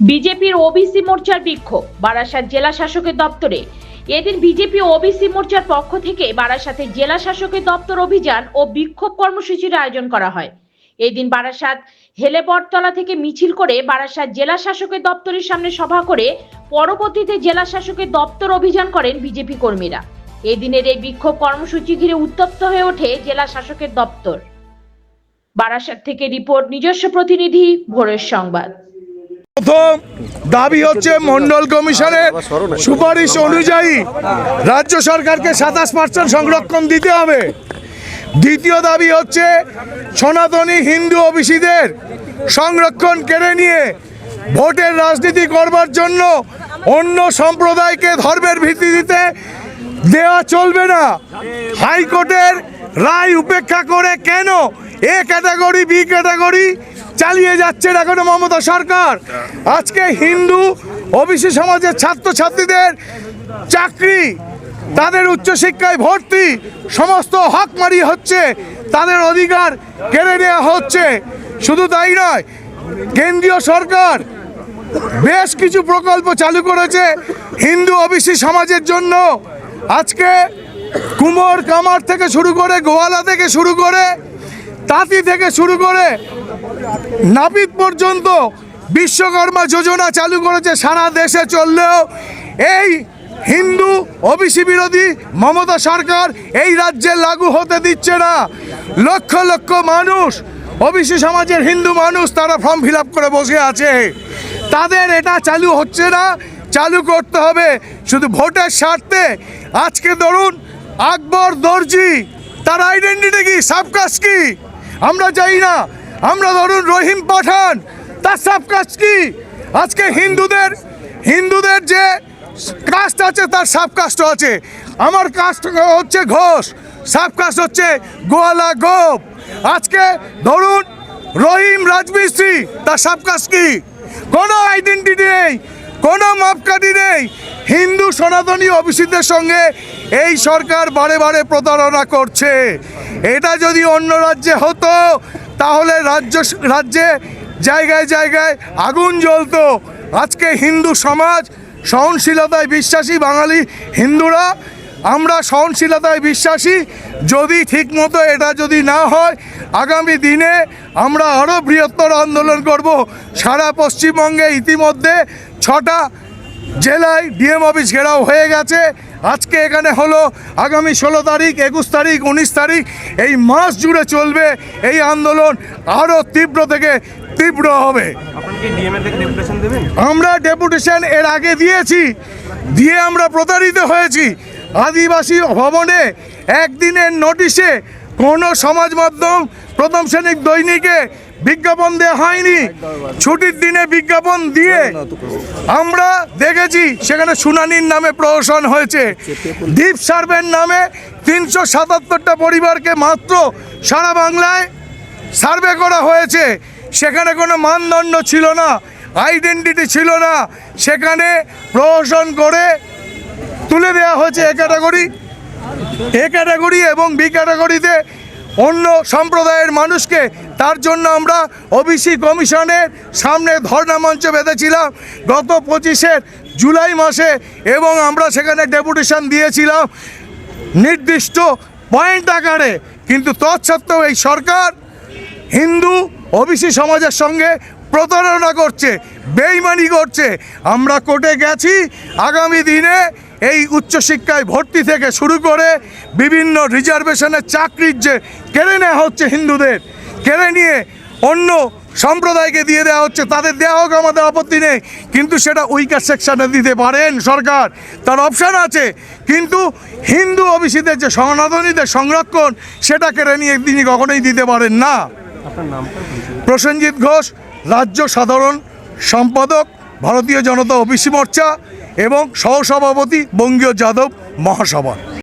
বিজেপির ওবিসি মোর্চার বিক্ষোভ বারাসাত জেলা শাসকের দপ্তরে। এদিন বিজেপি ওবিসি মোর্চার পক্ষ থেকে বারাসাতে জেলা শাসকের দপ্তর অভিযান ও বিক্ষোভ কর্মসূচির আয়োজন করা হয়। এদিন বারাসাত হেলেবরতলা থেকে মিছিল করে বারাসাত জেলা শাসকের দপ্তরের সামনে সভা করে পরবর্তীতে জেলা শাসকের দপ্তর অভিযান করেন বিজেপি কর্মীরা। এদিনের এই বিক্ষোভ কর্মসূচি ঘিরে উত্তপ্ত হয়ে ওঠে জেলা শাসকের দপ্তর। বারাসাত থেকে রিপোর্ট, নিজস্ব প্রতিনিধি ভোরের সংবাদ। প্রথম দাবি হচ্ছে মন্ডল কমিশনের সুপারিশ অনুযায়ী রাজ্য সরকারকে সাতাশ পার্সেন্ট সংরক্ষণ দিতে হবে। দ্বিতীয় দাবি হচ্ছে সনাতনী হিন্দু ওবিসিদের সংরক্ষণ কেড়ে নিয়ে ভোটের রাজনীতি করবার জন্য অন্য সম্প্রদায়কে ধর্মের ভিত্তিতে দেওয়া চলবে না। হাইকোর্টের রায় উপেক্ষা করে কেন এ ক্যাটাগরি, বি ক্যাটাগরি চালিয়ে যাচ্ছেন এখনও মমতা সরকার। আজকে হিন্দু ওবিসি সমাজের ছাত্রছাত্রীদের চাকরি, তাদের উচ্চশিক্ষায় ভর্তি, সমস্ত হক মারি হচ্ছে, তাদের অধিকার কেড়ে নেওয়া হচ্ছে। শুধু তাই নয়, কেন্দ্রীয় সরকার বেশ কিছু প্রকল্প চালু করেছে হিন্দু ওবিসি সমাজের জন্য। আজকে কুমোর কামার থেকে শুরু করে গোয়ালা থেকে শুরু করে, তাঁতি থেকে শুরু করে নাপিত পর্যন্ত বিশ্বকর্মা যোজনা চালু করেছে, সারা দেশে চললেও এই হিন্দু ওবিসি বিরোধী মমতা সরকার এই রাজ্যে লাগু হতে দিচ্ছে না। লক্ষ লক্ষ মানুষ, ওবিসি সমাজের হিন্দু মানুষ তারা ফর্ম ফিল করে বসে আছে। তাদের এটা চালু হচ্ছে না, চালু করতে হবে। শুধু ভোটের স্বার্থে। আজকে ধরুন, আকবর দর্জি, তার আইডেন্টিটি কি সাবকাস কি? আমরা যাই না। আমরা ধরুন রহিম পাঠান, তার সাবকাস্ট কি? আজকে হিন্দুদের হিন্দুদের যে কাস্ট আছে, তার সাব কাস্ট আছে। আমার কাস্ট হচ্ছে ঘোষ, সাব কাস্ট হচ্ছে গোয়ালা গোপ। আজকে ধরুন রহিম রাজমিস্ত্রি, তার সাব কাস্ট কি? কোনো আইডেন্টিটি নেই। কোনো মাপকাঠি নেই। হিন্দু সনাতনী অফিসিদের সঙ্গে এই সরকার বারে বারে প্রতারণা করছে। এটা যদি অন্য রাজ্যে হতো, তাহলে রাজ্য রাজ্যে জায়গায় জায়গায় আগুন জ্বলত। আজকে হিন্দু সমাজ সহনশীলতায় বিশ্বাসী বাঙালি হিন্দুরা আমরা সহনশীলতায় বিশ্বাসী যদি ঠিকমতো এটা যদি না হয় আগামী দিনে আমরা আরও বৃহত্তর আন্দোলন করব। সারা পশ্চিমবঙ্গে ইতিমধ্যে ছটা জেলায় ডিএম অফিস ঘেরাও হয়ে গেছে। আজকে এখানে হলো আগামী ষোলো তারিখ একুশ তারিখ উনিশ তারিখ এই মাস জুড়ে চলবে এই আন্দোলন আরও তীব্র থেকে তীব্র হবে। আমরা ডেপুটেশন এর আগে দিয়েছি দিয়ে আমরা প্রতারিত হয়েছি। আদিবাসী ভবনে একদিনের নোটিশে কোনো সমাজ মাধ্যম প্রথম শ্রেণির দৈনিকে বিজ্ঞাপন দেওয়া হয়নি। ছুটির দিনে বিজ্ঞাপন দিয়ে আমরা দেখেছি, সেখানে শুনানির নামে প্রহসন হয়েছে। দ্বীপ সার্ভের নামে তিনশো সাতাত্তরটা পরিবারকে মাত্র সারা বাংলায় সার্ভে করা হয়েছে। সেখানে কোনো মানদণ্ড ছিল না আইডেন্টিটি ছিল না। সেখানে প্রহসন করে হয়েছে এ ক্যাটাগরি? এ ক্যাটাগরি এবং বি ক্যাটাগরিতে অন্য সম্প্রদায়ের মানুষকে তার জন্য আমরা ওবিসি কমিশনের সামনে ধর্ণা মঞ্চ বেঁধেছিলাম। গত পঁচিশের জুলাই মাসে এবং আমরা সেখানে ডেপুটেশন দিয়েছিলাম। নির্দিষ্ট পয়েন্ট আকারে। কিন্তু তৎসত্ত্বেও এই সরকার হিন্দু ওবিসি সমাজের সঙ্গে প্রতারণা করছে বেইমানি করছে। আমরা কোর্টে গেছি আগামী দিনে এই উচ্চশিক্ষায় ভর্তি থেকে শুরু করে বিভিন্ন রিজার্ভেশনের চাকরির যে কেড়ে নেওয়া হচ্ছে হিন্দুদের কেড়ে নিয়ে অন্য সম্প্রদায়কে দিয়ে দেওয়া হচ্ছে তাদের দেওয়া হোক আমাদের আপত্তি নেই। কিন্তু সেটা উইকার সেকশনে দিতে পারেন সরকার তার অপশান আছে। কিন্তু হিন্দু ওবিসিদের যে সনাতনীদের সংরক্ষণ সেটা কেড়ে নিয়ে তিনি কখনোই দিতে পারেন না। প্রসেনজিৎ ঘোষ রাজ্য সাধারণ সম্পাদক ভারতীয় জনতা ওবিসি মোর্চা এবং সহসভাপতি বঙ্গীয় যাদব মহাসভা।